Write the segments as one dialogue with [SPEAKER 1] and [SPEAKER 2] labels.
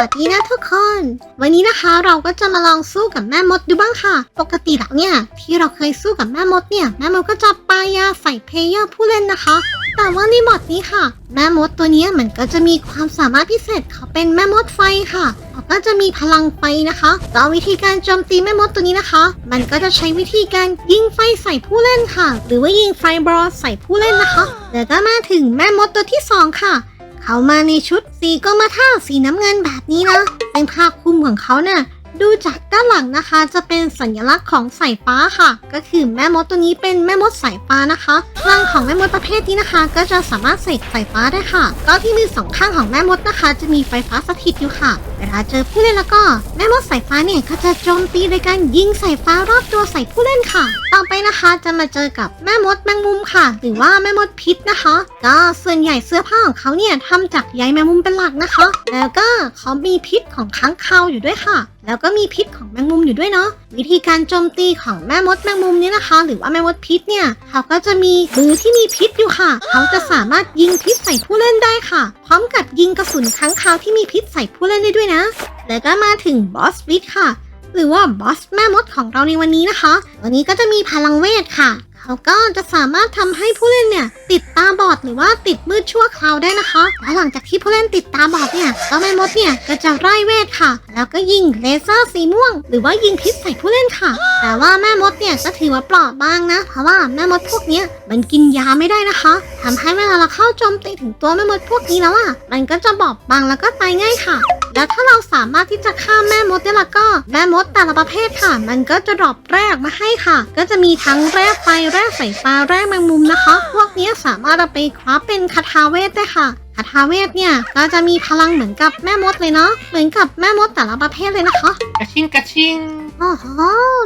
[SPEAKER 1] วัสดีนะทุกคน วันนี้นะคะเราก็จะมาลองสู้กับแม่มดดูบ้างค่ะ ปกติแล้วเนี่ย ที่เราเคยสู้กับแม่มดเนี่ย แม่มดก็จะปายาใส่เพลเยอร์ผู้เล่นนะคะ แต่ว่าในบอทนี้ค่ะ แม่มดตัวนี้มันก็จะมีความสามารถพิเศษเขาเป็นแม่มดไฟค่ะเขาก็จะมีพลังไฟนะคะแล้ววิธีการโจมตีแม่มดตัวนี้นะคะ มันก็จะใช้วิธีการยิงไฟใส่ผู้เล่นค่ะ หรือว่ายิงไฟบอลใส่ผู้เล่นนะคะแล้วก็มาถึงแม่มดตัวที่สองค่ะ เขามาในชุดสีกรมท่าสีน้ำเงินแบบนี้นะเป็นผ้าคลุมของเขาเนี่ยดูจากด้านหลังนะคะ จะเป็นสัญลักษณ์ของสายฟ้าค่ะ ก็คือแม่มดตัวนี้เป็นแม่มดสายฟ้านะคะพลังของแม่มดประเภทนี้นะคะ ก็จะสามารถเสกสายฟ้าได้ค่ะ ก็ที่มือสองข้างของแม่มดนะคะ จะมีไฟฟ้าสถิตอยู่ค่ะ เวลาเจอผู้เล่นแล้วก็แม่มดสายฟ้าเนี่ยก็จะโจมตีโดยการยิงสายฟ้ารอบตัวใส่ผู้เล่นค่ะ ต่อไปนะคะจะมาเจอกับแม่มดแมงมุมค่ะ หรือว่าแม่มดพิษนะคะ ก็ส่วนใหญ่เสื้อผ้าของเขาเนี่ยทำจากใยแมงมุมเป็นหลักนะคะ แล้วก็เขามีพิษของค้างคาวอยู่ด้วยค่ะ แล้วก็มีพิษของแมงมุมอยู่ด้วยเนาะวิธีการโจมตีของแม่มดแมงมุมเนี่ยนะคะ หรือว่าแม่มดพิษเนี่ยเขาก็จะมีมือที่มีพิษอยู่ค่ะ เขาจะสามารถยิงพิษใส่ผู้เล่นได้ค่ะ ร้อมกับยิงกระสุนค้างคาวที่มีพิษใส่ผู้เล่นได้ด้วยนะ แล้วก็มาถึงบอสวิทค่ะ หรือว่าบอสแม่มดของเราในวันนี้นะคะ วันนี้ก็จะมีพลังเวทค่ะ เขาก็จะสามารถทำให้ผู้เล่นเนี่ยติดตาบอดหรือว่าติดมืดชั่วคราวได้นะคะและหลังจากที่ผู้เล่นติดตาบอดเนี่ยก็แม่มดเนี่ยก็จะไล่เวทค่ะ แล้วก็ยิงเลเซอร์สีม่วง หรือว่ายิงพิษใส่ผู้เล่นค่ะ แต่ว่าแม่มดเนี่ยก็ถือว่าปราะบางนะ เพราะว่าแม่มดพวกนี้มันกินยาไม่ได้นะคะทำให้เวลาเราเข้าโจมตีถึงตัวแม่มดพวกนี้แล้วอะมันก็จะบอบบางแล้วก็ตายง่ายค่ะแล้วถ้าเราสามารถที่จะฆ่าแม่มดได้แล้วก็ แม่มดแต่ละประเภทค่ะ มันก็จะดรอปแรกมาให้ค่ะ ก็จะมีทั้งแร่ไฟแร่ไฟฟ้าแร่แมงมุมนะคะ พวกนี้สามารถเอาไปคราฟเป็นคาถาเวทได้ค่ะคาถาเวทเนี่ยก็จะมีพลังเหมือนกับแม่มดเลยเนาะเหมือนกับแม่มดแต่ละประเภทเลยนะคะ
[SPEAKER 2] กระชิงกระชิง
[SPEAKER 1] โอ้โห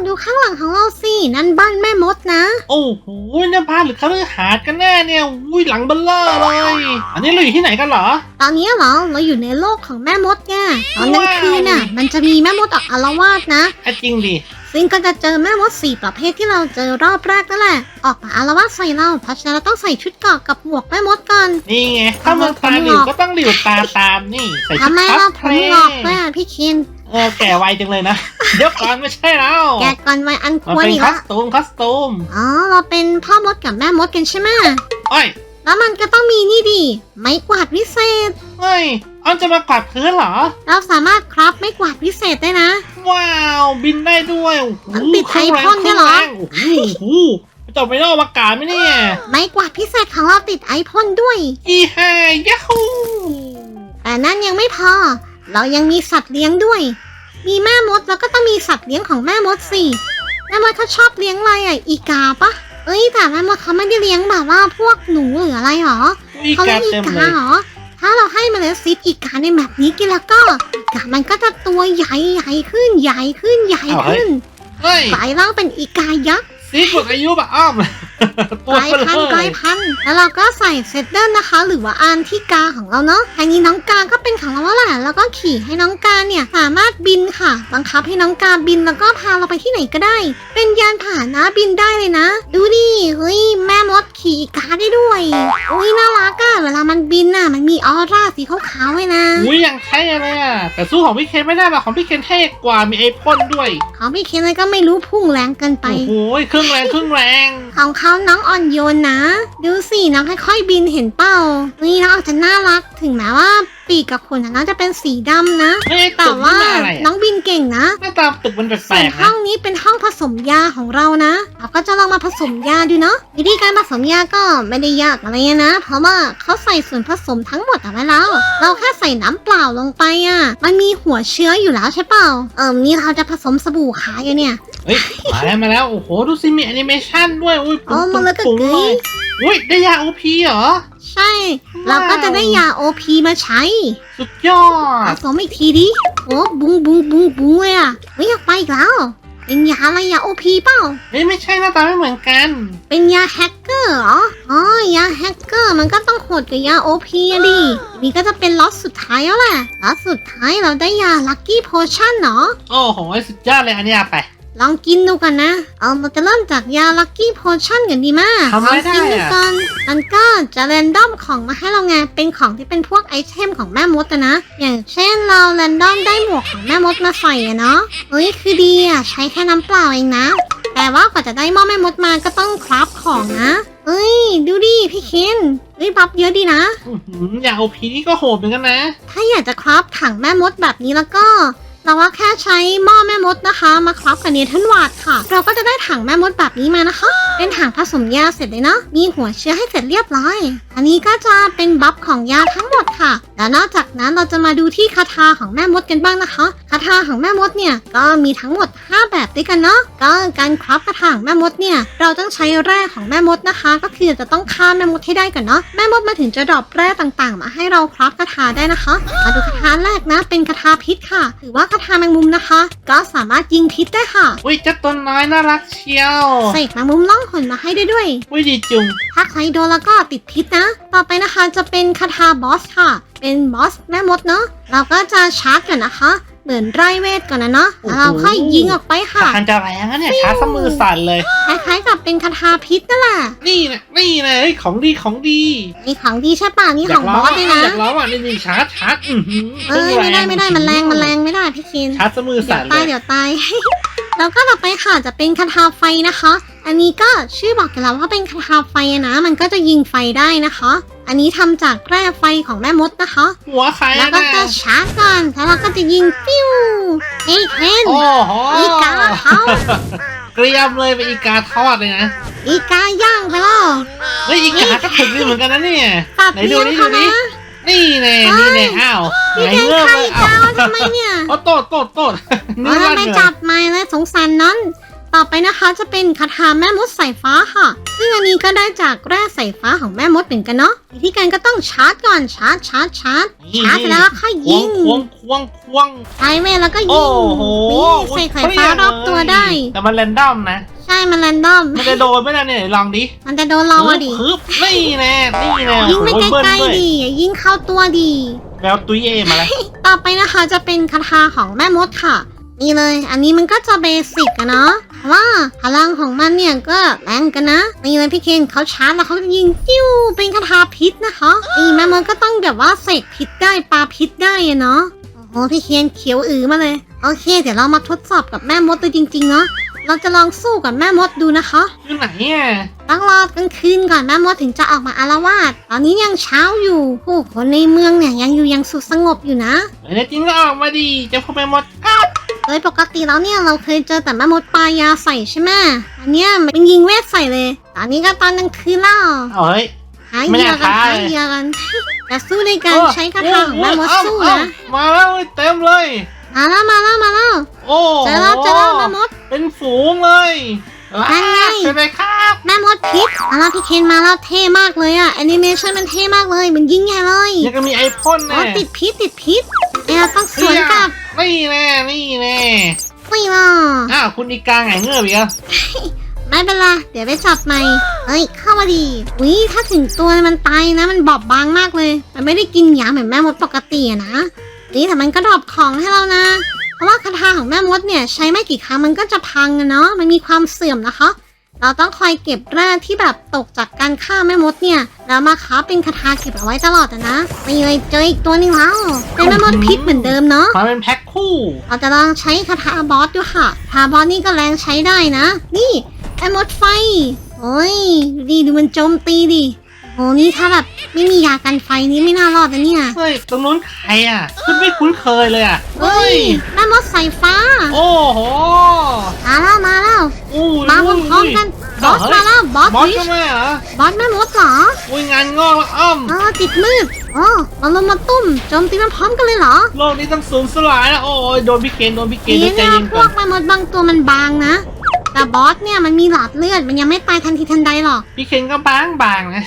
[SPEAKER 1] ดูข้างหลังของเราสินั่นบ้านแม่มดนะ
[SPEAKER 2] โอ้โหนี่บ้านหรือเขาเลือหาดกันแน่เนี่ยอุ้ยหลังเบลเลอร์เลยอันนี้เราอยู่ที่ไหนกันเหรอ
[SPEAKER 1] ตอนนี้เหรอเราอยู่ในโลกของแม่มดไงตอนกลางคืนน่ะมันจะมีแม่มดออกอาละวาดนะ
[SPEAKER 2] อะจริงดิ
[SPEAKER 1] ซึ่งก็จะเจอแม่มดสี่ประเภทที่เราเจอรอบแรกนั่นแหละ ออกมาอารวาสใส่เรา เพราะฉะนั้นเราต้องใส่ชุดเกราะกับหมวกแม่มดก่อน
[SPEAKER 2] นี่ไง ถ้าเมืองตาหลิวก็ต้องหลิวตาตามนี่ ใส่ชุ
[SPEAKER 1] ทำ
[SPEAKER 2] ด
[SPEAKER 1] ไม
[SPEAKER 2] คอ
[SPEAKER 1] เรา
[SPEAKER 2] ส
[SPEAKER 1] ผ
[SPEAKER 2] เพ
[SPEAKER 1] ม
[SPEAKER 2] ล
[SPEAKER 1] งอกด้วยอะพี่คิน
[SPEAKER 2] เออแก่ไวจังเลยนะ เดี๋ยวก่อนไม่ใช่แล้ว
[SPEAKER 1] แกก่อนวัยอันค
[SPEAKER 2] มัน
[SPEAKER 1] วร
[SPEAKER 2] เป็น
[SPEAKER 1] อีก
[SPEAKER 2] คอ
[SPEAKER 1] ละ
[SPEAKER 2] สตูมคอสตูม
[SPEAKER 1] อ๋อ เราเป็นพ่อมดกับแม่มดกันใช่ไหม
[SPEAKER 2] เอ้ย
[SPEAKER 1] แล้วมันก็ต้องมีนี่ดิไม้กวาดวิเศษ
[SPEAKER 2] เฮ้ย ออนจะมากวาดพื้นเหรอ
[SPEAKER 1] เราสามารถครับไม้กวาดวิเศษได้นะ
[SPEAKER 2] ว้าวบินได้ด้วยโอ้โห
[SPEAKER 1] มันติด
[SPEAKER 2] เครื่องแรง
[SPEAKER 1] ไอพ่นด้วยเหรอ
[SPEAKER 2] คงแงโอ้โหโอ้โหจะไปนอกอากาศไหมเนี่ย
[SPEAKER 1] ไม้กวาดพิเศษของเราติดไอพ่นด้วย
[SPEAKER 2] อีไฮยาฮู
[SPEAKER 1] แต่นั่นยังไม่พอ เรายังมีสัตว์เลี้ยงด้วย มีแม่มดแล้วก็ต้องมีสัตว์เลี้ยงของแม่มดสิแม่มดเขาชอบเลี้ยงอะไรอะอีกาปะเอ้ยแต่แม่มดเขาไม่ได้เลี้ยงแบบว่าพวกหนูหรืออะไรหรอ
[SPEAKER 2] อี
[SPEAKER 1] เขา
[SPEAKER 2] กา
[SPEAKER 1] เลี้ยงอี
[SPEAKER 2] เต็ม
[SPEAKER 1] กา
[SPEAKER 2] เลย
[SPEAKER 1] เหรอถ้า เราให้เมล็ดซีดอีกาในแบบนี้กินแล้วก็อีกามันก็จะตัวใหญ่ใหญ่ขึ้นใหญ่ขึ้นใหญ่ขึ้น
[SPEAKER 2] เฮ้ย
[SPEAKER 1] กลายร่างเป็นอีกายักษ์
[SPEAKER 2] ซีกดอายุแบบอ้อมตั
[SPEAKER 1] ก
[SPEAKER 2] ว
[SPEAKER 1] ลาย
[SPEAKER 2] เบล
[SPEAKER 1] พันธุ์ก
[SPEAKER 2] เล
[SPEAKER 1] ลาย
[SPEAKER 2] ย
[SPEAKER 1] พันธุ์แล้วเราก็ใส่เซตเดิลนะคะ หรือว่าอานที่กาของเราเนาะทางนี้น้องกาก็เป็นของเราแล้วแหละแล้วก็ขี่ให้น้องกาเนี่ยสามารถบินค่ะ บังคับให้น้องกาบินแล้วก็พาเราไปที่ไหนก็ได้ เป็นยานพาหนะบินได้เลยนะ ดูดิเฮ้ยแม่มดขี่อีกาได้ด้วยอุ้ยน่ารักอะเวลามันบินน่ะ มันมีออร่าสีขาวๆไว้นะ
[SPEAKER 2] อุ้ยอย่างเท่เลยอะ แต่สู้ของพี่เคนไม่ได้หรอกของพี่เคนเท่กว่ามีไอพ่นด้วย
[SPEAKER 1] ของพี่เคนเลยก็ไม่รู้พุ่งแรงเกินไป
[SPEAKER 2] โอ้โหเครื่องแรงเครื่องแรง
[SPEAKER 1] ของเขาน้องอ่อนโยนนะ ดูสิน้องค่อยๆบินเห็นเป้านี่น้องอาจจะน่ารักถึงแม้ว่า ปีกกับขนของน้องจะเป็นสีดำนะ
[SPEAKER 2] เฮ้ย
[SPEAKER 1] แต่
[SPEAKER 2] ตึก
[SPEAKER 1] ว่า
[SPEAKER 2] นี่มันอะไร
[SPEAKER 1] น้
[SPEAKER 2] อะ
[SPEAKER 1] องบินเก่งนะ
[SPEAKER 2] หน้าตาตึกมันแป
[SPEAKER 1] ส่
[SPEAKER 2] ล
[SPEAKER 1] วน
[SPEAKER 2] กๆ
[SPEAKER 1] ห้
[SPEAKER 2] นะ
[SPEAKER 1] องนี้เป็นห้องผสมยาของเรานะเราก็จะลองมาผสมยาดูเนาะวิธีการผสมยาก็ไม่ได้ยากอะไรนะ เพราะว่าเขาใส่ส่วนผสมทั้งหมดเอาไว้แล้ว เราแค่ใส่น้ำเปล่าลงไปอะ มันมีหัวเชื้ออยู่แล้วใช่เปล่า เอิมนี่เราจะผสมสบู่ขายอยู่เนี่ย
[SPEAKER 2] เฮ้ยมาแล้วมาแล้วโอ้โหดูสิมีแอนิเมชันด้วยอุ้ย
[SPEAKER 1] อ๋อมันแล้วก็
[SPEAKER 2] ปุ๋ง
[SPEAKER 1] เก
[SPEAKER 2] เลยยอุ้ยได้ยาโอพีเหรอ
[SPEAKER 1] ใช่ เราก็จะได้ยา OP มาใช้
[SPEAKER 2] สุดยอ
[SPEAKER 1] ผ
[SPEAKER 2] ด
[SPEAKER 1] สมอีกทีดิ โอ้บุ้งบุ้งบุ้งบุ้งเลยอะไม่อยากไปอีกแล้ว เป็นยาอะไรยา OP เปล่า
[SPEAKER 2] เฮ้ยไม่ใช่หน้าตาไม่เหมือนกัน
[SPEAKER 1] เป็นยาแฮกเกอร์เหรอ อ๋อ ยาแฮกเกอร์มันก็ต้องโหดกับยา OP อะดินี่ก็จะเป็นล็อตสุดท้ายแล้วแหละ ล็อตสุดท้ายเราได้ยาลั c กี้โพชั่นเนาะ
[SPEAKER 2] โอ้โหสุดยอดเลยอันนี้เอาไป
[SPEAKER 1] ลองกินดูกันนะ เอาเราจะเริ่มจากยาลั c กี้โพชั่นกันดีมาก
[SPEAKER 2] ทำไม่
[SPEAKER 1] ลองกิน
[SPEAKER 2] ได้
[SPEAKER 1] ดู
[SPEAKER 2] อะ
[SPEAKER 1] ก่อนมันก็จะแรนดอมของมาให้เราไง เป็นของที่เป็นพวกไอเทมของแม่มดอะนะ อย่างเช่นเราแรนดอมได้หมวกของแม่มดมาใส่อะเนาะเฮ้ยคือดีอะใช้แค่น้ำเปล่าเองนะ แต่ว่ากว่าจะได้หม้อแม่มดมาก็ต้องคราฟของนะเฮ้ย ดูดิพี่เคนเฮ้ยบัฟเยอะดีนะ
[SPEAKER 2] อื้อหืออย่างโอพีนี่ก็โหดเหมือนกันนะ
[SPEAKER 1] ถ้าอยากจะคราฟถังแม่มดแบบนี้แล้วก็ เราว่าแค่ใช้หม้อแม่มดนะคะ มาคราฟกับเนเธอร์วาดค่ะ เราก็จะได้ถังแม่มดแบบนี้มานะคะ เป็นถังผสมยาเสร็จเลยเนาะมีหัวเชื้อให้เสร็จเรียบร้อย อันนี้ก็จะเป็นบัฟของยาทั้งหมดค่ะ แล้วนอกจากนั้นเราจะมาดูที่คาถาของแม่มดกันบ้างนะคะ คาถาของแม่มดเนี่ยก็มีทั้งหมด 5 แบบด้วยกันเนาะก็การคราฟคาถางแม่มดเนี่ยเราต้องใช้แร่ของแม่มดนะคะ ก็คือจะต้องฆ่าแม่มดให้ได้ก่อนเนาะแม่มดมาถึงจะดรอปแร่ต่างๆ มาให้เราคราฟคาถาได้นะคะ มาดูคาถาแรกนะ เป็นคาถาพิษค่ะ ถือว่าาถาแมงมุมนะคะ ก็สามารถยิงพิษได้ค่ะ
[SPEAKER 2] อุ้ยเจ้าตัวน้อยน่ารักเชียว
[SPEAKER 1] เสกแมงมุมล่องหนมาให้ได้ด้วย
[SPEAKER 2] อุ้ยดีจุง
[SPEAKER 1] ถ้าใครโดนแล้วก็ติดพิษนะ ต่อไปนะคะจะเป็นคาถาบอสค่ะ เป็นบอสแม่มดเนาะ เราก็จะชาร์จก่อนนะคะ เหมือนไร้เวทก่อนนะเนาะแล้วเราค่อยยิงออกไปค่ะ
[SPEAKER 2] ทานจะแรงนะเนี่ยช้าสมือสั่นเลย
[SPEAKER 1] คล้ายๆกับเป็นคาถาพิษนั่นแหละ
[SPEAKER 2] นี่นะนี่นะเฮ้ยของดีของดี
[SPEAKER 1] นี่ของดีใช่ป่ะนี่
[SPEAKER 2] อ
[SPEAKER 1] ข
[SPEAKER 2] ยา
[SPEAKER 1] อกง
[SPEAKER 2] ร้
[SPEAKER 1] บ
[SPEAKER 2] อง
[SPEAKER 1] อสด้วยนะ
[SPEAKER 2] อยากร้องอะนี่นี่ชาร์จชาร์จอือหือ
[SPEAKER 1] เอ้ยไม่ได้ไม่ได้มันแรงมันแรงไม่ได้พี่คิน
[SPEAKER 2] ชาร์จสมือ
[SPEAKER 1] เดี๋ย
[SPEAKER 2] สั่
[SPEAKER 1] วน
[SPEAKER 2] เล
[SPEAKER 1] ตาย
[SPEAKER 2] ย
[SPEAKER 1] เดี๋ยวตายแล้วก็ต่อไปค่ะจะเป็นคาถาไฟนะคะ อันนี้ก็ชื่อบอกกันแล้วว่าเป็นคาถาไฟอะนะ มันก็จะยิงไฟได้นะคะ อันนี้ทำจากแร่ไฟของแม่มดนะคะ
[SPEAKER 2] หัวใคร
[SPEAKER 1] แล้ว
[SPEAKER 2] อะ
[SPEAKER 1] ก็
[SPEAKER 2] นะ
[SPEAKER 1] จะชาร์จก่อนแล้วเราก็จะยิงปิ้วเฮ้ยเคน
[SPEAKER 2] โอ้โห
[SPEAKER 1] อีกาเขา
[SPEAKER 2] เกรียมเลยเป็นอีกาทอดเลยนะ
[SPEAKER 1] อีกาย่างไปแล้ว
[SPEAKER 2] เฮ้ยอีกาก็ถึงดีเหมือนกันนะเนี่ย
[SPEAKER 1] ตัด
[SPEAKER 2] ไหน
[SPEAKER 1] เลี้
[SPEAKER 2] ดู
[SPEAKER 1] ยง
[SPEAKER 2] นี่ดู
[SPEAKER 1] เขา
[SPEAKER 2] นี่
[SPEAKER 1] นะ
[SPEAKER 2] นี่แน่นี่แน่อ้าว
[SPEAKER 1] พี่
[SPEAKER 2] ไหน
[SPEAKER 1] แกง
[SPEAKER 2] เงือบ
[SPEAKER 1] ไข่
[SPEAKER 2] เลย
[SPEAKER 1] อี
[SPEAKER 2] อ้าว
[SPEAKER 1] กาทำไมเนี่ย
[SPEAKER 2] โอ้โตดโตดโตด
[SPEAKER 1] เออไม่จับไม่เลยสงสารนั้น ต่อไปนะคะจะเป็นคาถาแม่มดสายฟ้าค่ะ ซึ่งอันนี้ก็ได้จากแร่สายฟ้าของแม่มดเหมือนกันเนาะวิธีการก็ต้องชาร์จก่อนชาร์จชาร์จชาร์จ
[SPEAKER 2] นี่
[SPEAKER 1] ชาร์จเสร็จแล้วก็ค่อย
[SPEAKER 2] คว
[SPEAKER 1] ยิ
[SPEAKER 2] ง
[SPEAKER 1] ง
[SPEAKER 2] ควงควงควง
[SPEAKER 1] ใช้เวทแล้วก็
[SPEAKER 2] โอ้
[SPEAKER 1] ยิง
[SPEAKER 2] โห
[SPEAKER 1] นี่ใส่สายฟ้ารอบตัวได้
[SPEAKER 2] แต่มันแรนดอมนะ
[SPEAKER 1] ใช่มันแรนดอม
[SPEAKER 2] มันจะโดนไหมล่ะเนี่ยลองดิ
[SPEAKER 1] มันจะโดนเราอะดิ
[SPEAKER 2] ฮึบนี่แน่นี่แน่
[SPEAKER 1] ยิงไป
[SPEAKER 2] โอ้โห
[SPEAKER 1] ไกล
[SPEAKER 2] เบิ้ด้วย
[SPEAKER 1] ๆดิอย่ายิงเข้าตัวดิ
[SPEAKER 2] แล้วตุ้ยเอมาแล้ว
[SPEAKER 1] ต่อไปนะคะจะเป็นคาถาของแม่มดค่ะนี่เลย อันนี้มันก็จะเบสิกอะเนาะแต่ ว่าพลังของมันเนี่ยก็แรงกันนะนี่เลยพี่เคนเขาชาร์จแล้วเขาจะยิงจิ้วเป็นคาถาพิษนะคะนี่แม่มดก็ต้องแบบว่าเสกพิษได้ปาพิษได้อะเนาะโอ้โหพี่เคนเขียวอือมาเลย โอเค เดี๋ยวเรามาทดสอบกับแม่มดดูจริงๆเนาะเราจะลองสู้กับแม่มดดูนะคะ
[SPEAKER 2] อยู่ไหนอะ
[SPEAKER 1] ต้องรอกลางคืนก่อนแม่มดถึงจะออกมาอารวาสตอนนี้ยังเช้าอยู่ผู้คนในเมืองเนี่ยยังอยู่อยังสุดสงบอยู่นะ
[SPEAKER 2] เฮ้ยจริงก็ออกมาดีเจะพบไปหมดอ้าว
[SPEAKER 1] โดยปกติแล้วเนี่ยเราเคยเจอแต่แม่มดปลายาใส่ใช่ไหมอันเนี้ยมันเป็นยิงเวทใส่เลย ตอนนี้ก็ตอนกลางคืนแล้ว
[SPEAKER 2] เอาเฮ้ย
[SPEAKER 1] หา
[SPEAKER 2] ไม่
[SPEAKER 1] เหยื่อกัน
[SPEAKER 2] น่า
[SPEAKER 1] หา
[SPEAKER 2] ทาย
[SPEAKER 1] เหยื่อกันจะสู้ในการใช้คาถาของแม่มด
[SPEAKER 2] เอ้า
[SPEAKER 1] สู้
[SPEAKER 2] เอ้า
[SPEAKER 1] นะ
[SPEAKER 2] มาแล้วเต็มเลย
[SPEAKER 1] มาแล้วมาแล้วมาแล้ว
[SPEAKER 2] โอ้
[SPEAKER 1] เจอแล้วเจอแล้วแม่มด
[SPEAKER 2] เป็นฝูงเลยว้า
[SPEAKER 1] นั่นไง
[SPEAKER 2] ใช่ไหมครับ
[SPEAKER 1] แม่มดพิษมาแล้วพี่เคนมาแล้วเท่มากเลยอะแอนิเมชันมันเท่มากเลยมันยิ่งใหญ่เลย
[SPEAKER 2] ยังก็มีไอพ่น
[SPEAKER 1] โอ้
[SPEAKER 2] แน่
[SPEAKER 1] ติดพิษติดพิษเดี๋ยวต้องสวนกลับ
[SPEAKER 2] นี่แน่นี่แน่
[SPEAKER 1] ไม่ล่ะ
[SPEAKER 2] อ้าวคุณอีกาไงเงือบอีกแล้ว
[SPEAKER 1] ไม่เป็นไรเดี๋ยวไปจับใหม่เฮ้ย เข้ามาดีวิถ้าถึงตัวมันตายนะ มันบอบบางมากเลย มันไม่ได้กินยาเหมือนแม่มดปกติอะนะนี่แต่มันก็ดรอปของให้เรานะ เพราะว่าคาถาของแม่มดเนี่ย ใช้ไม่กี่ครั้งมันก็จะพังอะเนาะมันมีความเสื่อมนะคะ เราต้องคอยเก็บแร่ที่แบบตกจากการฆ่าแม่มดเนี่ย แล้วมาค้าเป็นคาถาเก็บเอาไว้ตลอดอะนะนี่เลยเจออีกตัวหนึงแล้วเป็นแม่มดพิษเหมือนเดิมเนาะ
[SPEAKER 2] มาเป็นแพ็คคู่
[SPEAKER 1] เราจะลองใช้คาถาบอสดูค่ะคาถาบอสนี่ก็แรงใช้ได้นะ นี่ไอ้มดไฟ โอ้ยดูดีดูมันโจมตีดิ โอ้นี่ถ้าแบบไม่มียากันไฟนี่ไม่น่ารอดนะเนี่ย
[SPEAKER 2] เฮ้ย ตรงนู้นใครอะคุณไม่คุ้นเคยเลยอะ
[SPEAKER 1] เฮ้ยแม่มดสายฟ้า
[SPEAKER 2] โอ้โห
[SPEAKER 1] มาแล้วมาแล้ว
[SPEAKER 2] อู้
[SPEAKER 1] มาพร้อมๆกันบอสมาแล้วบอส
[SPEAKER 2] บอส
[SPEAKER 1] วิช
[SPEAKER 2] ก็มาเหรอบ
[SPEAKER 1] อสแม่มดเหรอ
[SPEAKER 2] อุ้ยงานงอกแล้วอ้อม
[SPEAKER 1] เออติดมืดโอ้มาลงมาตุ้มโจมตีมันพร้อมกันเลยเหรอ
[SPEAKER 2] โลกนี้ต้องสูญสลายแล้วโอ้ยโดนพี่เกณฑ์โดนพี่เกณฑ์
[SPEAKER 1] ดี
[SPEAKER 2] ใจ
[SPEAKER 1] นะ
[SPEAKER 2] เย็น
[SPEAKER 1] พ
[SPEAKER 2] ก่
[SPEAKER 1] ว
[SPEAKER 2] อกน
[SPEAKER 1] แม่มดบางตัวมันบางนะ แต่บอสเนี่ยมันมีหลอดเลือดมันยังไม่ตายทันทีทันใดหรอก
[SPEAKER 2] พี่เคนก็บางบางๆนะ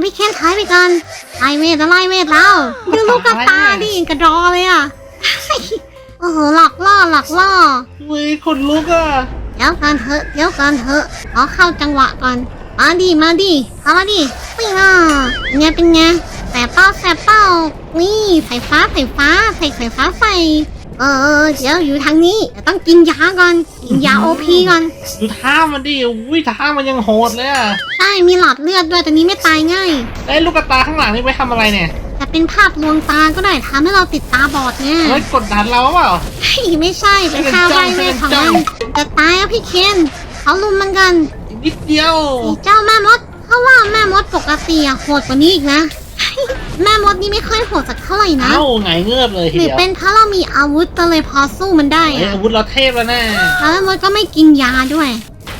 [SPEAKER 1] ไม่แค่ท้ายไปก่อนไล่เวทแล้วไล่เวทแล้วดูลูกกระตาดิกระดอเลยอะ โอ้โหหลอกล่อหลอกล่อ
[SPEAKER 2] อุ้ยขนลุกอะ
[SPEAKER 1] เดี๋ยวกันเถอะเดี๋ยวกันเถอะขอเข้าจังหวะก่อนมาดิมาดิเข้ามาดิปิ้งอะเป็นไงเป็นไงแสบเป้าแสบเป้านี่ไฟฟ้าไฟฟ้าใส่ไฟฟ้าใส่ เออเดี๋ยวอยู่ทางนี้เดี๋ยวต้องกินยาก่อนกินยาโอพีก่อน
[SPEAKER 2] ดูท่ามันดิอุ้ยท่ามันยังโหดเลยอะ
[SPEAKER 1] ใช่มีหลอดเลือดด้วยแต่นี้ไม่ตายง่าย
[SPEAKER 2] แล้วไอ้ลูกกระตาข้างหลังนี่ไว้ทำอะไรเนี่ย
[SPEAKER 1] แต่เป็นภาพลวงตาก็ได้ทำให้เราติดตาบอดไง
[SPEAKER 2] เฮ้ยกดดันเราเปล่า
[SPEAKER 1] เฮ้ยไม่ใช่เป็นข้าวใบเวทของมันจะตายอะพี่เคนเขาลุมมันกัน
[SPEAKER 2] อีกนิดเดียว
[SPEAKER 1] ไอ้เจ้าแม่มดเขาว่าแม่มดปกติอะโหดกว่านี้อีกนะ แม่มดนี่ไม่ค่อยโหดสักเท่าไหร่นะ
[SPEAKER 2] เอ้าไงเงือบเลยที
[SPEAKER 1] หรือ
[SPEAKER 2] เดียว
[SPEAKER 1] เป็นเพราะเรามีอาวุธก็เลยพอสู้มันได้
[SPEAKER 2] เฮ้ย
[SPEAKER 1] อะ
[SPEAKER 2] อาวุธเราเทพแล้วนะ
[SPEAKER 1] แล้วแม่มดก็ไม่กินยาด้วย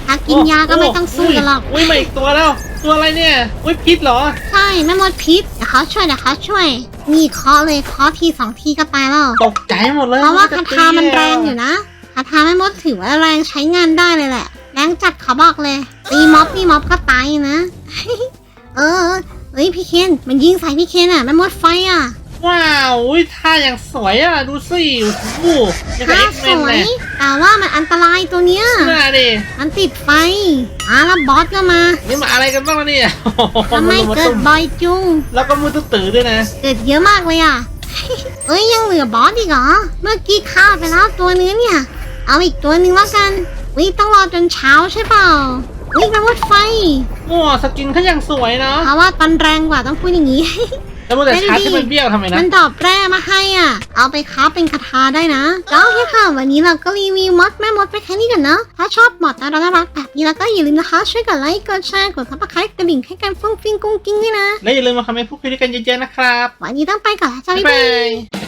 [SPEAKER 1] ถ้ากินยาก็ไม่ต้องสู้กันหรอก
[SPEAKER 2] อุ้ยมาอีกตัวแล้ว ตัวอะไรเนี่ย อุ้ยพิษเหรอ
[SPEAKER 1] ใช่แม่มดพิษเดี๋ยวเขาช่วยเดี๋ยวเขาช่วยนี่เคาะเลยเคาะทีสองทีก็ตายแล้ว
[SPEAKER 2] ตกใจหมดเลย
[SPEAKER 1] เพราะว่าคาถามันแรงอยู่นะคาถาแม่มดถือว่าแรงใช้งานได้เลยแหละ แรงจัดเขาบอกเลยตีม็อบนี่ม็อบก็ตายนะ เออ เฮ้ยพี่เคนมันยิงใส่พี่เคนอะแม่มดไฟอะ
[SPEAKER 2] ว้าวอุ้ยท่าอย่างสวยอะ ดูสิโอ้โหยังกับ
[SPEAKER 1] ท่า
[SPEAKER 2] เอ็ก
[SPEAKER 1] ส
[SPEAKER 2] เมน
[SPEAKER 1] ว
[SPEAKER 2] เลยย
[SPEAKER 1] แต่ว่ามันอันตรายตัวเนี้ย
[SPEAKER 2] น่าดิ
[SPEAKER 1] มันติดไฟอะแล้วบอสก็มา
[SPEAKER 2] นี่มาอะไรกันบ้างวะเนี่ย
[SPEAKER 1] ทำไมเกิดบ่อยจุง
[SPEAKER 2] แล้วก็มือตื้อตื่ด้วยนะ
[SPEAKER 1] เกิดเยอะมากเลยอะ เอ้ยยังเหลือบอสอีกเหรอ เมื่อกี้ฆ่าไปแล้วตัวนึงเนี่ย เอาอีกตัวนึงแล้วกันวิต้องรอจนเช้าใช่เปล่า วิแม่มดไฟ
[SPEAKER 2] โอ้สกินเขายังสวยเนาะ
[SPEAKER 1] เพราะว่าตอนแรงกว่าต้องพูดอย่างนี้
[SPEAKER 2] แล้วมันแต่
[SPEAKER 1] ไม่ดี
[SPEAKER 2] ชาร์จที่มันเบี้ยวทำไมนะ
[SPEAKER 1] มันดรอปแร่มาให้อะ เอาไปค้าเป็นคาถาได้นะก็โอเคค่ะ วันนี้เราก็รีวิวมดแม่มดไปแค่นี้กันเนาะถ้าชอบมดน่ารักๆแบบนี้แล้วก็อย่าลืมนะคะ ช่วยกดไลค์กดแชร์กดซับสไครต์กระดิ่งให้กันฟุ้งฟิ้งกุ้งกิ้งด้วยนะ
[SPEAKER 2] และอย่าลืมมาคอมเมนต์พูดคุยด้วยกันเยอะๆนะครับ
[SPEAKER 1] วันนี้ต้องไปก่อนแล้วจ้า
[SPEAKER 2] บ๊าย
[SPEAKER 1] บ๊าย
[SPEAKER 2] บา
[SPEAKER 1] บาย
[SPEAKER 2] ย